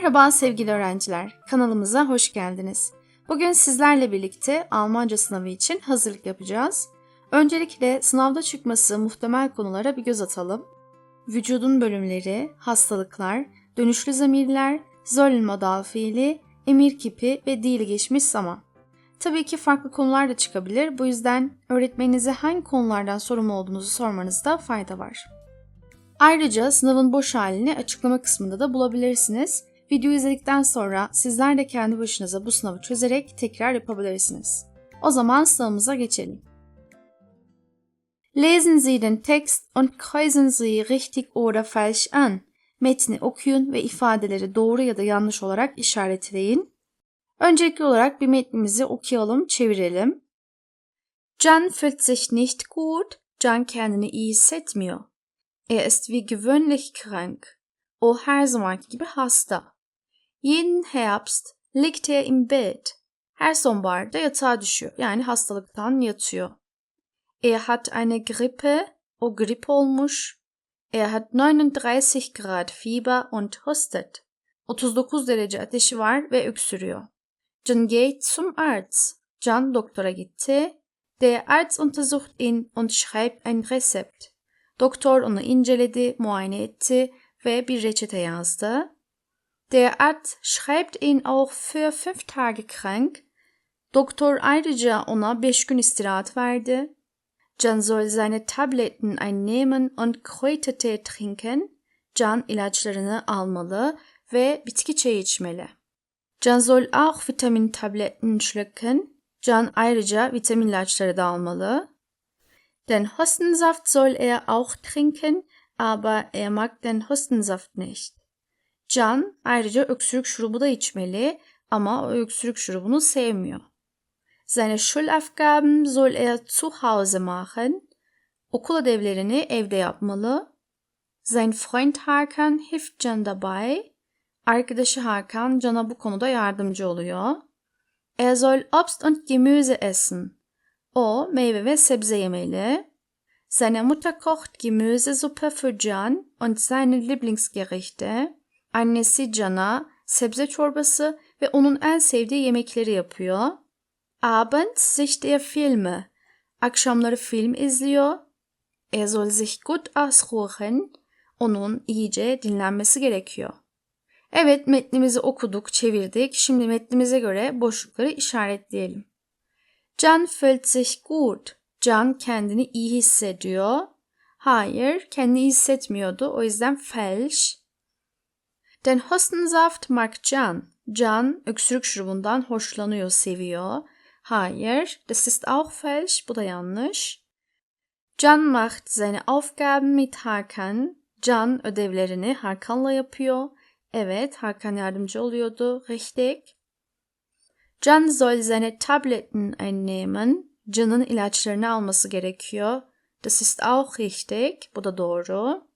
Merhaba sevgili öğrenciler, kanalımıza hoş geldiniz. Bugün sizlerle birlikte Almanca sınavı için hazırlık yapacağız. Öncelikle sınavda çıkması muhtemel konulara bir göz atalım. Vücudun bölümleri, hastalıklar, dönüşlü zamirler, zollen modal fiili, emir kipi ve dil geçmiş zaman. Tabii ki farklı konular da çıkabilir. Bu yüzden öğretmeninize hangi konulardan sorumlu olduğunuzu sormanızda fayda var. Ayrıca sınavın boş halini açıklama kısmında da bulabilirsiniz. Videoyu izledikten sonra sizler de kendi başınıza bu sınavı çözerek tekrar yapabilirsiniz. O zaman sınavımıza geçelim. Lesen Sie den Text und kreuzen Sie richtig oder falsch an. Metni okuyun ve ifadeleri doğru ya da yanlış olarak işaretleyin. Öncelikli olarak bir metnimizi okuyalım, çevirelim. Can fühlt sich nicht gut. Can kendini iyi hissetmiyor. Er ist wie gewöhnlich krank. O her zamanki gibi hasta. Jeden Herbst liegt er im Bett. Her sonbaharda yatağa düşüyor. Yani hastalıktan yatıyor. Er hat eine Grippe. O grip olmuş. Er hat 39 Grad Fieber und hustet. 39 derece ateşi var ve öksürüyor. Can geht zum Arzt. Can doktora gitti. Der Arzt untersucht ihn und schreibt ein Rezept. Doktor onu inceledi, muayene etti ve bir reçete yazdı. Der Arzt schreibt ihn auch für fünf Tage krank. Doktor ayrıca ona beş gün istirahat verdi. Can soll seine Tabletten einnehmen und Kräutertee trinken. Can ilaçlarını almalı ve bitki çayı içmeli. Can soll auch Vitamintabletten schlucken. Can ayrıca vitamin ilaçları da almalı. Den Hustensaft soll er auch trinken, aber er mag den Hustensaft nicht. Can ayrıca öksürük şurubu da içmeli ama o öksürük şurubunu sevmiyor. Seine Schulaufgaben soll er zu Hause machen. Okul ödevlerini evde yapmalı. Sein Freund Hakan hilft Can dabei. Arkadaşı Hakan Can'a bu konuda yardımcı oluyor. Er soll Obst und Gemüse essen. O meyve ve sebze yemeli. Seine Mutter kocht Gemüsesuppe für Can und seine Lieblingsgerichte. Annesi Can'a sebze çorbası ve onun en sevdiği yemekleri yapıyor. Abends sicht er Filme. Akşamları film izliyor. Er soll sich gut ausruhen. Onun iyice dinlenmesi gerekiyor. Evet metnimizi okuduk, çevirdik. Şimdi metnimize göre boşlukları işaretleyelim. Can fühlt sich gut. Can kendini iyi hissediyor. Hayır, kendini iyi hissetmiyordu. O yüzden falsch. Den Hustensaft mag Can. Can öksürük şurubundan hoşlanıyor, seviyor. Hayır, das ist auch falsch. Bu da yanlış. Can macht seine Aufgaben mit Hakan. Can ödevlerini Hakan'la yapıyor. Evet, Hakan yardımcı oluyordu. Richtig. Can soll seine Tabletten einnehmen. Can'ın ilaçlarını alması gerekiyor. Das ist auch richtig. Bu da doğru.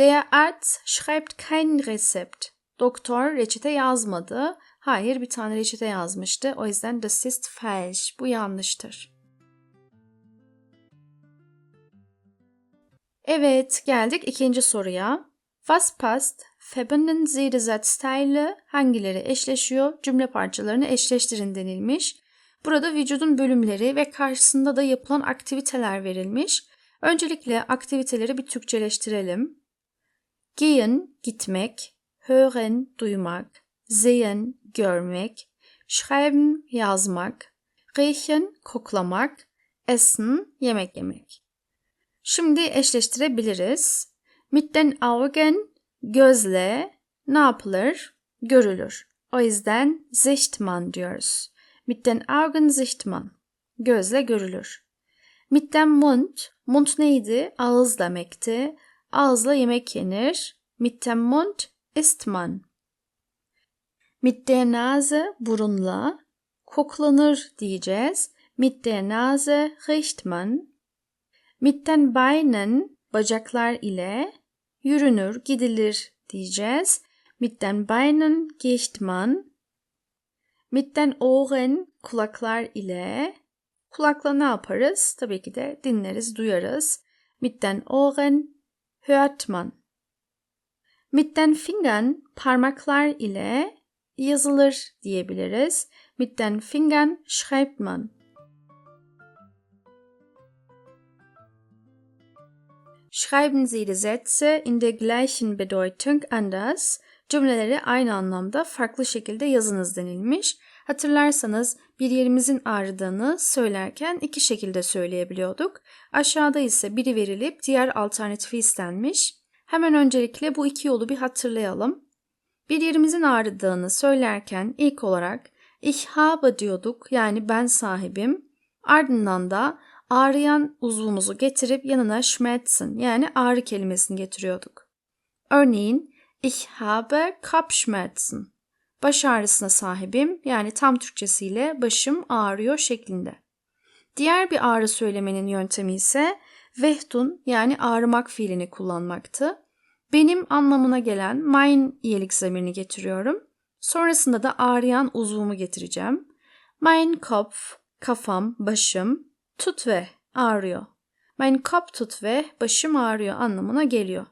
Der Arzt schreibt kein Rezept. Doktor reçete yazmadı. Hayır bir tane reçete yazmıştı. O yüzden das ist falsch. Bu yanlıştır. Evet geldik ikinci soruya. Was passt? Verbinden Sie die Satzteile. Hangileri eşleşiyor? Cümle parçalarını eşleştirin denilmiş. Burada vücudun bölümleri ve karşısında da yapılan aktiviteler verilmiş. Öncelikle aktiviteleri bir Türkçeleştirelim. Gehen, gitmek, hören, duymak, sehen, görmek, schreiben, yazmak, riechen, koklamak, essen, yemek yemek. Şimdi eşleştirebiliriz. Mit den Augen, gözle ne yapılır? Görülür. O yüzden sieht man diyoruz. Mit den Augen sieht man. Gözle görülür. Mit dem Mund. Mund neydi? Ağız demekti. Ağızla yemek yenir. Mit dem Mund isst man. Mit der Nase burunla. Koklanır diyeceğiz. Mit der Nase riecht man. Mit den Beinen bacaklar ile yürünür, gidilir diyeceğiz. Mit den Beinen geht man. Mit den Ohren kulaklar ile kulakla ne yaparız? Tabii ki de dinleriz, duyarız. Mit den Ohren hört man. Mit den Fingern parmaklar ile yazılır diyebiliriz. Mit den Fingern schreibt man. Schreiben Sie die Sätze in der gleichen Bedeutung anders. Cümleleri aynı anlamda farklı şekilde yazınız denilmiş. Hatırlarsanız bir yerimizin ağrıdığını söylerken iki şekilde söyleyebiliyorduk. Aşağıda ise biri verilip diğer alternatifi istenmiş. Hemen öncelikle bu iki yolu bir hatırlayalım. Bir yerimizin ağrıdığını söylerken ilk olarak ich habe diyorduk yani ben sahibim. Ardından da ağrıyan uzvumuzu getirip yanına Schmerzen yani ağrı kelimesini getiriyorduk. Örneğin ich habe Kopfschmerzen. Baş ağrısına sahibim yani tam Türkçesiyle başım ağrıyor şeklinde. Diğer bir ağrı söylemenin yöntemi ise vehtun yani ağrımak fiilini kullanmaktı. Benim anlamına gelen mein iyilik zamirini getiriyorum. Sonrasında da ağrıyan uzvumu getireceğim. Mein Kopf, kafam, başım, tut ve ağrıyor. Mein Kopf tut ve başım ağrıyor anlamına geliyor.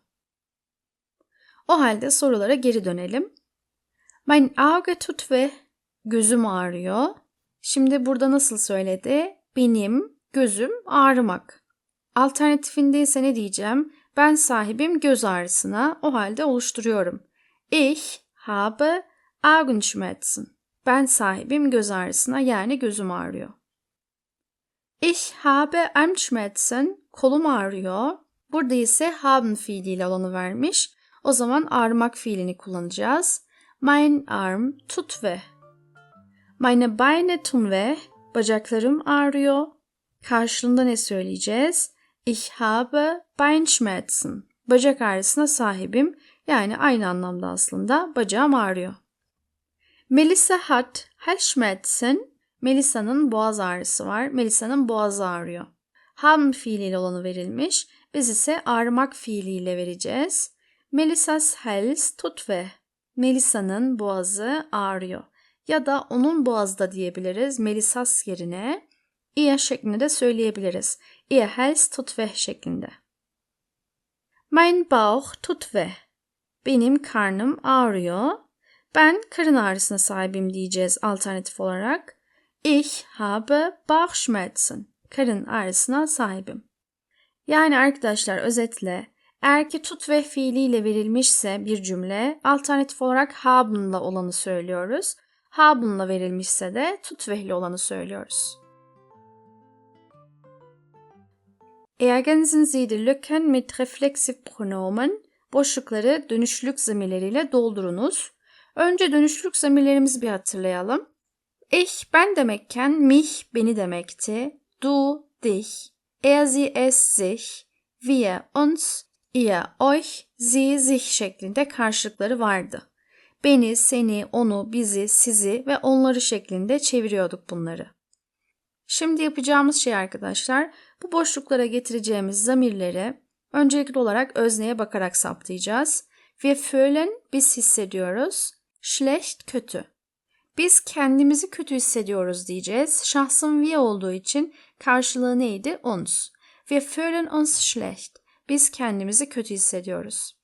O halde sorulara geri dönelim. Mein Auge tut ve gözüm ağrıyor. Şimdi burada nasıl söyledi? Benim gözüm ağrımak. Alternatifinde ise ne diyeceğim? Ben sahibim göz ağrısına. O halde oluşturuyorum. Ich habe Augenschmerzen. Ben sahibim göz ağrısına yani gözüm ağrıyor. Ich habe Armschmerzen. Kolum ağrıyor. Burada ise haben fiiliyle olanı vermiş. O zaman ağrımak fiilini kullanacağız. Mein Arm tut weh. Meine Beine tun weh. Bacaklarım ağrıyor. Karşılığında ne söyleyeceğiz? Ich habe Beinschmerzen. Bacak ağrısına sahibim. Yani aynı anlamda aslında bacağım ağrıyor. Melissa hat Halsschmerzen. Melissa'nın boğaz ağrısı var. Melissa'nın boğazı ağrıyor. Haben fiiliyle olanı verilmiş. Biz ise ağrımak fiiliyle vereceğiz. Melissas Hals tut weh. Melisa'nın boğazı ağrıyor. Ya da onun boğazı da diyebiliriz. Melisas yerine ihr şeklinde de söyleyebiliriz. Ihr Hals tut weh şeklinde. Mein Bauch tut weh. Benim karnım ağrıyor. Ben karın ağrısına sahibim diyeceğiz alternatif olarak. Ich habe Bauchschmerzen. Karın ağrısına sahibim. Yani arkadaşlar özetle eğer ki tut ve fiiliyle verilmişse bir cümle alternatif olarak haben'la olanı söylüyoruz. Haben'la verilmişse de tut vehli olanı söylüyoruz. Ergänzen Sie die Lücken mit Reflexivpronomen. Boşlukları dönüşlük zamirleriyle doldurunuz. Önce dönüşlük zamirlerimizi bir hatırlayalım. Ich ben demekken mich beni demekti. Du dich. Er sie es sich. Wir uns ihr, euch, sie, sich şeklinde karşılıkları vardı. Beni, seni, onu, bizi, sizi ve onları şeklinde çeviriyorduk bunları. Şimdi yapacağımız şey arkadaşlar, bu boşluklara getireceğimiz zamirleri öncelikli olarak özneye bakarak saptayacağız. Wir fühlen, biz hissediyoruz. Schlecht, kötü. Biz kendimizi kötü hissediyoruz diyeceğiz. Şahsım wir olduğu için karşılığı neydi? Uns. Wir fühlen uns schlecht. Biz kendimizi kötü hissediyoruz.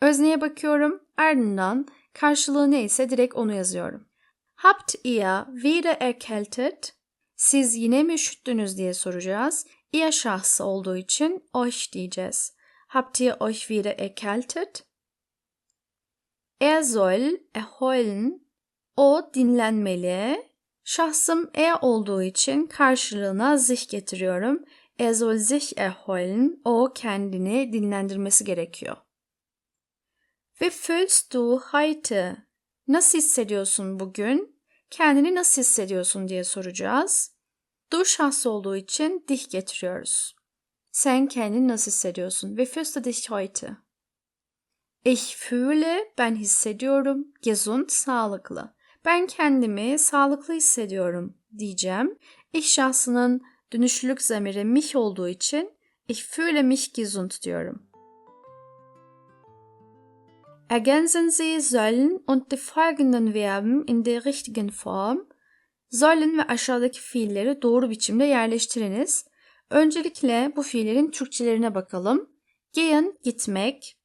Özneye bakıyorum. Ardından karşılığı neyse direkt onu yazıyorum. Habt ihr wieder erkältet? Siz yine mi üşüttünüz diye soracağız. Ihr şahsı olduğu için euch diyeceğiz. Habt ihr euch wieder erkältet? Er soll erholen. O dinlenmeli. Şahsım er olduğu için karşılığına sich getiriyorum. Er soll sich erholen. O kendini dinlendirmesi gerekiyor. Wie fühlst du heute? Nasıl hissediyorsun bugün? Kendini nasıl hissediyorsun diye soracağız. Du şahsı olduğu için dich getiriyoruz. Sen kendini nasıl hissediyorsun? Wie fühlst du dich heute? Ich fühle, ben hissediyorum. Gesund, sağlıklı. Ben kendimi sağlıklı hissediyorum diyeceğim. Ich şahsının dönüşlülük zamiri mich olduğu için ich fühle mich gesund diyorum. Ergänzen Sie sollen und die folgenden Verben in der richtigen Form. Sollen ve aşağıdaki fiilleri doğru biçimde yerleştiriniz. Öncelikle bu fiillerin Türkçelerine bakalım. Gehen, gitmek.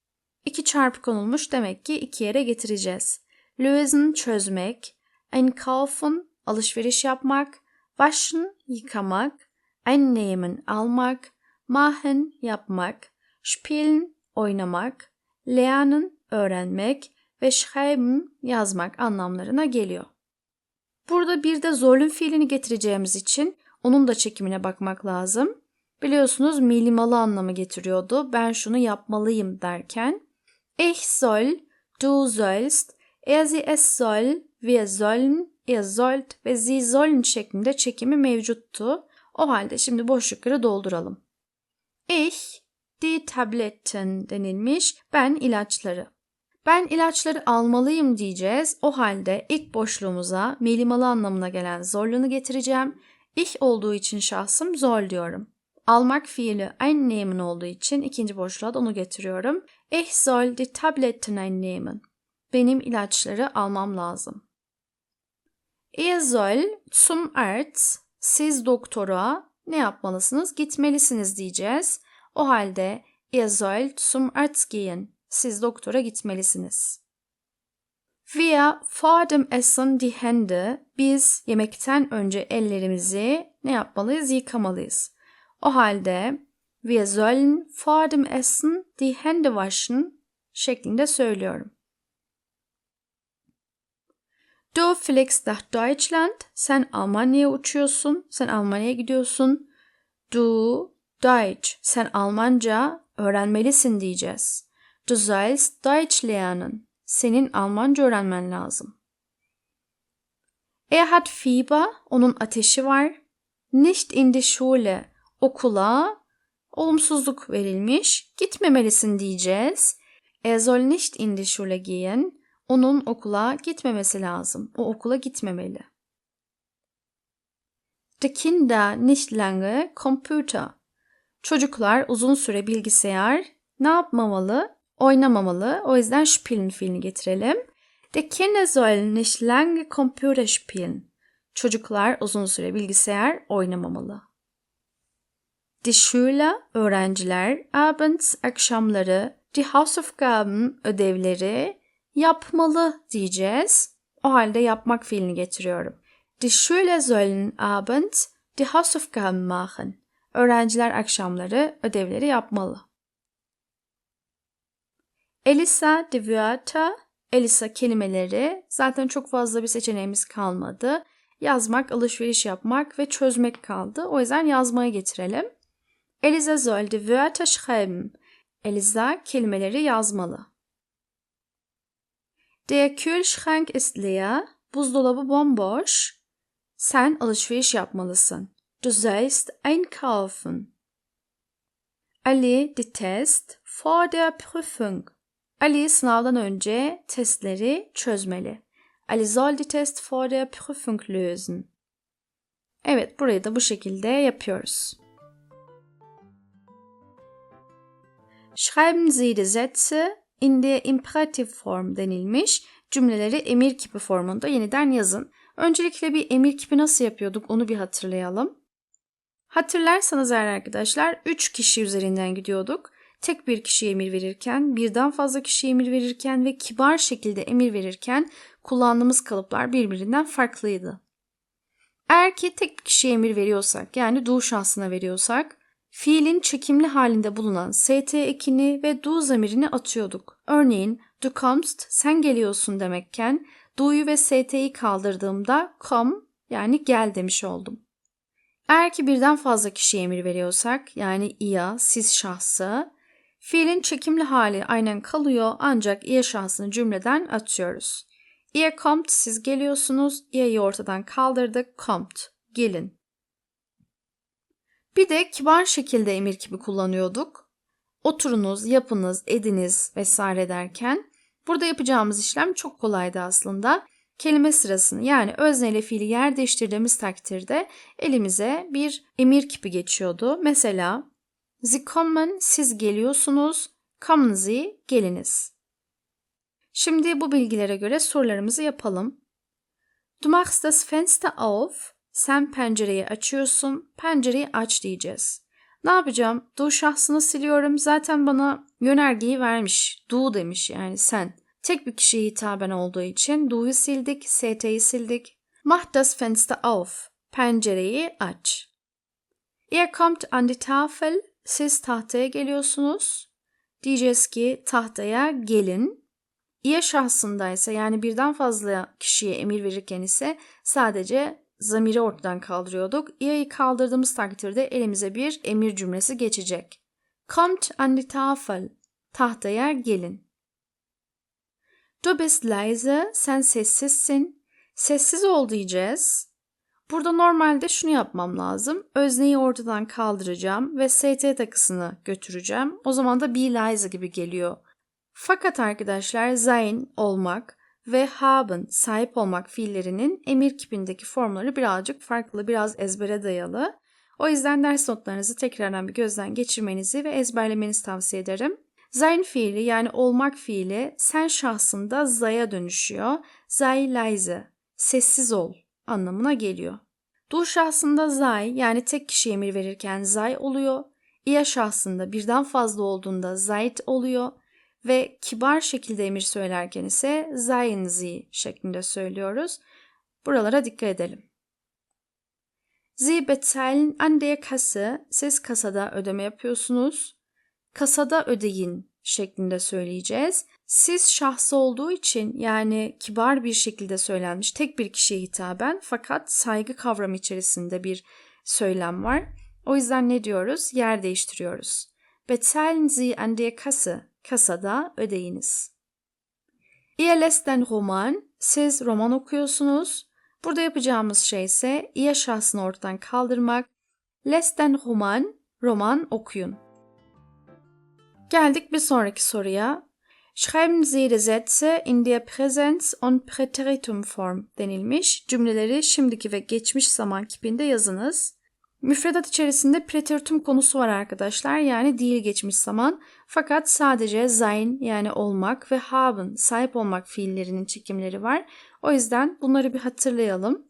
İki çarpı konulmuş demek ki iki yere getireceğiz. Lösen çözmek, einkaufen alışveriş yapmak, waschen yıkamak, einnehmen almak, machen yapmak, spielen oynamak, lernen öğrenmek ve schreiben yazmak anlamlarına geliyor. Burada bir de zorlun fiilini getireceğimiz için onun da çekimine bakmak lazım. Biliyorsunuz milimalı anlamı getiriyordu. Ben şunu yapmalıyım derken. Ich soll, du sollst, er sie es soll, wir sollen, ihr sollt ve sie sollen şeklinde çekimi mevcuttu. O halde şimdi boşlukları dolduralım. Ich, die Tabletten denilmiş. Ben ilaçları. Ben ilaçları almalıyım diyeceğiz. O halde ilk boşluğumuza melimalı anlamına gelen zorluğunu getireceğim. Ich olduğu için şahsım zor diyorum. Almak fiili einnehmen olduğu için ikinci boşluğa da onu getiriyorum. Ich soll die Tabletten einnehmen. Benim ilaçları almam lazım. Ihr soll zum Arzt. Siz doktora ne yapmalısınız? Gitmelisiniz diyeceğiz. O halde ihr sollt zum Arzt gehen. Siz doktora gitmelisiniz. Wir vor dem Essen die Hände. Biz yemekten önce ellerimizi ne yapmalıyız? Yıkamalıyız. O halde wir sollen vor dem Essen die Hände waschen şeklinde söylüyorum. Du nach Deutschland. Sen Almanya'ya uçuyorsun. Sen Almanya'ya gidiyorsun. Du Deutsch. Sen Almanca öğrenmelisin diyeceğiz. Du sollst Deutsch lernen. Senin Almanca öğrenmen lazım. Er hat Fieber. Onun ateşi var. Nicht in die Schule. Okula olumsuzluk verilmiş. Gitmemelisin diyeceğiz. Er soll nicht in die Schule gehen. Onun okula gitmemesi lazım. O okula gitmemeli. Die Kinder nicht lange Computer. Çocuklar uzun süre bilgisayar ne yapmamalı? Oynamamalı. O yüzden spielen fiilini getirelim. Die Kinder sollen nicht lange Computer spielen. Çocuklar uzun süre bilgisayar oynamamalı. Die Schüler, öğrenciler, abends, akşamları, die Hausaufgaben, ödevleri yapmalı diyeceğiz. O halde yapmak fiilini getiriyorum. Die Schüler sollen abends die Hausaufgaben machen. Öğrenciler akşamları ödevleri yapmalı. Elisa die Wörter, Elisa kelimeleri zaten çok fazla bir seçeneğimiz kalmadı. Yazmak, alışveriş yapmak ve çözmek kaldı. O yüzden yazmaya getirelim. Elisa soll die Wörter schreiben. Elisa kelimeleri yazmalı. Der Kühlschrank ist leer. Buzdolabı bomboş. Sen alışveriş yapmalısın. Du sollst einkaufen. Ali die Test vor der Prüfung. Ali sınavdan önce testleri çözmeli. Ali soll die Test vor der Prüfung lösen. Evet, burayı da bu şekilde yapıyoruz. Schreiben Sie die Sätze in der Imperativform denilmiş. Cümleleri emir kipi formunda yeniden yazın. Öncelikle bir emir kipi nasıl yapıyorduk onu bir hatırlayalım. Hatırlarsanız eğer arkadaşlar 3 kişi üzerinden gidiyorduk. Tek bir kişiye emir verirken, birden fazla kişiye emir verirken ve kibar şekilde emir verirken kullandığımız kalıplar birbirinden farklıydı. Eğer ki tek bir kişiye emir veriyorsak yani du şahsına veriyorsak fiilin çekimli halinde bulunan st ekini ve du zamirini atıyorduk. Örneğin du kommst sen geliyorsun demekken du'yu ve st'yi kaldırdığımda come yani gel demiş oldum. Eğer ki birden fazla kişiye emir veriyorsak yani ia, siz şahsı fiilin çekimli hali aynen kalıyor ancak ia şahsını cümleden atıyoruz. Ihr kommt siz geliyorsunuz. I'yi ortadan kaldırdık. Kommt gelin. Bir de kibar şekilde emir gibi kullanıyorduk. Oturunuz, yapınız, ediniz vesaire derken burada yapacağımız işlem çok kolaydı aslında. Kelime sırasını yani özne ile fiili yer değiştirdiğimiz takdirde elimize bir emir kipi geçiyordu. Mesela Sie kommen, siz geliyorsunuz. Kommen Sie, geliniz. Şimdi bu bilgilere göre sorularımızı yapalım. Du machst das Fenster auf. Sen pencereyi açıyorsun. Pencereyi aç diyeceğiz. Ne yapacağım? Du şahsını siliyorum. Zaten bana yönergeyi vermiş. Du demiş yani sen. Tek bir kişiye hitaben olduğu için du'yu sildik, st'yi sildik. Mach das Fenster auf. Pencereyi aç. Ihr kommt an die Tafel. Siz tahtaya geliyorsunuz. Diyeceğiz ki tahtaya gelin. İye şahsındaysa yani birden fazla kişiye emir verirken ise sadece zamiri ortadan kaldırıyorduk. İye'yi kaldırdığımız takdirde elimize bir emir cümlesi geçecek. Kommt an die Tafel. Tahtaya gelin. Du bist leise. Sen sessizsin. Sessiz ol diyeceğiz. Burada normalde şunu yapmam lazım. Özneyi ortadan kaldıracağım ve ST takısını götüreceğim. O zaman da be leise gibi geliyor. Fakat arkadaşlar sein olmak ve haben sahip olmak fiillerinin emir kipindeki formları birazcık farklı, biraz ezbere dayalı. O yüzden ders notlarınızı tekrardan bir gözden geçirmenizi ve ezberlemenizi tavsiye ederim. Sein fiili yani olmak fiili sen şahsında zaya dönüşüyor. Sei leise, sessiz ol anlamına geliyor. Du şahsında zay yani tek kişi emir verirken zay oluyor. İya şahsında birden fazla olduğunda zayt oluyor ve kibar şekilde emir söylerken ise seien Sie şeklinde söylüyoruz. Buralara dikkat edelim. Sie bezahlen an der Kasse. Siz kasada ödeme yapıyorsunuz. Kasada ödeyin şeklinde söyleyeceğiz. Siz şahsı olduğu için yani kibar bir şekilde söylenmiş tek bir kişiye hitaben fakat saygı kavramı içerisinde bir söylem var. O yüzden ne diyoruz? Yer değiştiriyoruz. Bezahlen Sie an der Kasse kasada ödeyiniz. Ihr den Roman, siz roman okuyorsunuz. Burada yapacağımız şey ise ihr ortadan kaldırmak. Lest den Roman, roman okuyun. Geldik bir sonraki soruya. Schreiben Sie die Sätze in der Präsens- und Präteritumform denilmiş. Cümleleri şimdiki ve geçmiş zaman kipinde yazınız. Müfredat içerisinde preteritum konusu var arkadaşlar. Yani değil geçmiş zaman. Fakat sadece sein yani olmak ve haben sahip olmak fiillerinin çekimleri var. O yüzden bunları bir hatırlayalım.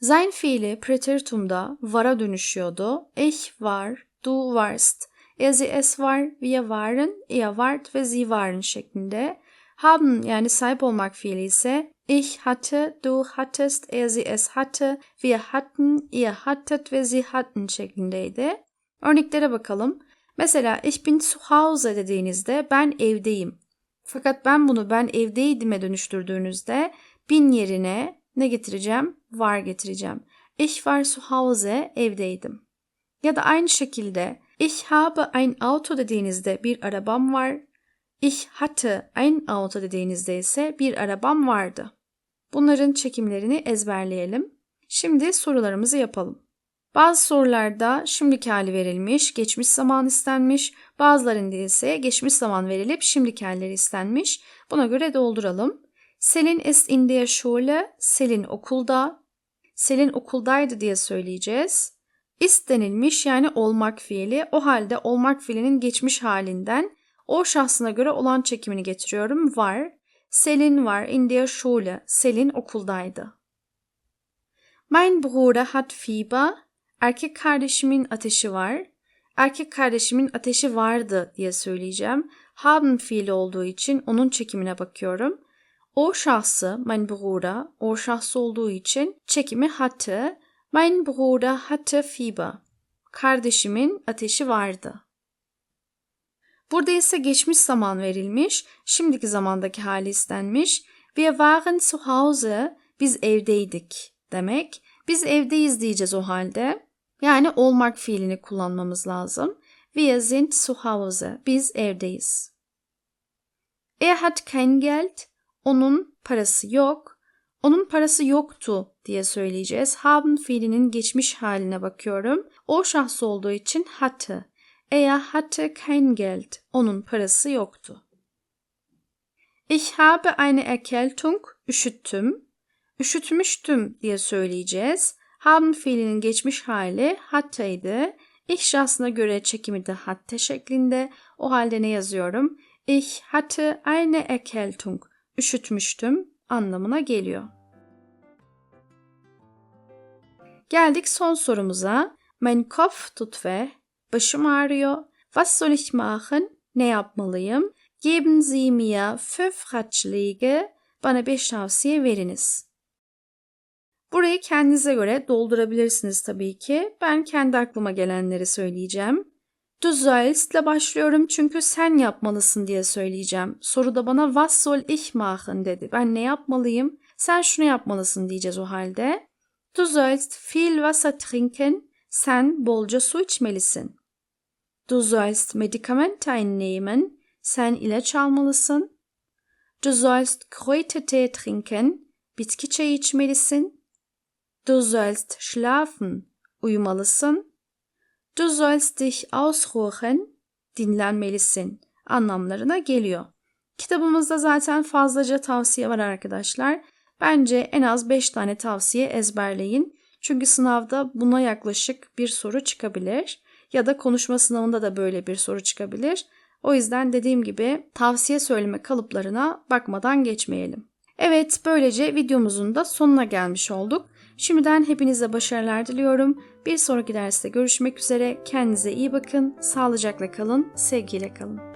Sein fiili preteritumda var'a dönüşüyordu. Ich war, du warst. Er sie es war, wir waren, ihr wart ve sie waren şeklinde. Haben yani sahip olmak fiili ise ich hatte, du hattest, er sie es hatte, wir hatten, ihr hattet ve sie hatten şeklindeydi. Örneklere bakalım. Mesela ich bin zu Hause dediğinizde ben evdeyim. Fakat ben bunu ben evdeydim'e dönüştürdüğünüzde bin yerine ne getireceğim? Var getireceğim. Ich war zu Hause evdeydim. Ya da aynı şekilde ich habe ein Auto dediğinizde bir arabam var. Ich hatte ein Auto dediğinizde ise bir arabam vardı. Bunların çekimlerini ezberleyelim. Şimdi sorularımızı yapalım. Bazı sorularda şimdiki hali verilmiş, geçmiş zaman istenmiş, bazılarında ise geçmiş zaman verilip şimdiki halleri istenmiş. Buna göre dolduralım. Selin ist in der Schule, Selin okulda. Selin okuldaydı diye söyleyeceğiz. Ist denilmiş yani olmak fiili. O halde olmak fiilinin geçmiş halinden o şahsına göre olan çekimini getiriyorum. Var. Selin var in der Schule. Selin okuldaydı. Mein Bruder hat Fieber. Erkek kardeşimin ateşi var. Erkek kardeşimin ateşi vardı diye söyleyeceğim. Haben fiili olduğu için onun çekimine bakıyorum. O şahsı, mein Bruder, o şahsı olduğu için çekimi hatte. Mein Bruder hatte Fieber. Kardeşimin ateşi vardı. Burada ise geçmiş zaman verilmiş, şimdiki zamandaki hali istenmiş. Wir waren zu Hause, biz evdeydik demek. Biz evdeyiz diyeceğiz o halde. Yani olmak fiilini kullanmamız lazım. Wir sind zu Hause, biz evdeyiz. Er hat kein Geld, onun parası yok. Onun parası yoktu diye söyleyeceğiz. Haben fiilinin geçmiş haline bakıyorum. O şahsı olduğu için hatte. Er hatte kein Geld. Onun parası yoktu. Ich habe eine Erkältung. Üşüttüm. Üşütmüştüm diye söyleyeceğiz. Haben fiilinin geçmiş hali hatteydi. Ich şahsına göre çekimi de hatte şeklinde. O halde ne yazıyorum? Ich hatte eine Erkältung. Üşütmüştüm anlamına geliyor. Geldik son sorumuza. Mein Kopf tut weh. Başım ağrıyor. Was soll ich machen? Ne yapmalıyım? Geben Sie mir fünf Ratschläge. Bana beş tavsiye veriniz. Burayı kendinize göre doldurabilirsiniz tabii ki. Ben kendi aklıma gelenleri söyleyeceğim. Du sollst ile başlıyorum çünkü sen yapmalısın diye söyleyeceğim. Soruda bana was soll ich machen dedi. Ben ne yapmalıyım? Sen şunu yapmalısın diyeceğiz o halde. Du sollst viel Wasser trinken. Sen bolca su içmelisin. Du sollst Medikamente einnehmen. Sen ilaç almalısın. Du sollst Kräutertee trinken. Bitki çayı içmelisin. Du sollst schlafen. Uyumalısın. Du sollst dich ausruhen. Dinlenmelisin anlamlarına geliyor. Kitabımızda zaten fazlaca tavsiye var arkadaşlar. Bence en az 5 tane tavsiye ezberleyin. Çünkü sınavda buna yaklaşık bir soru çıkabilir ya da konuşma sınavında da böyle bir soru çıkabilir. O yüzden dediğim gibi tavsiye söyleme kalıplarına bakmadan geçmeyelim. Evet böylece videomuzun da sonuna gelmiş olduk. Şimdiden hepinize başarılar diliyorum. Bir sonraki derste görüşmek üzere. Kendinize iyi bakın, sağlıcakla kalın, sevgiyle kalın.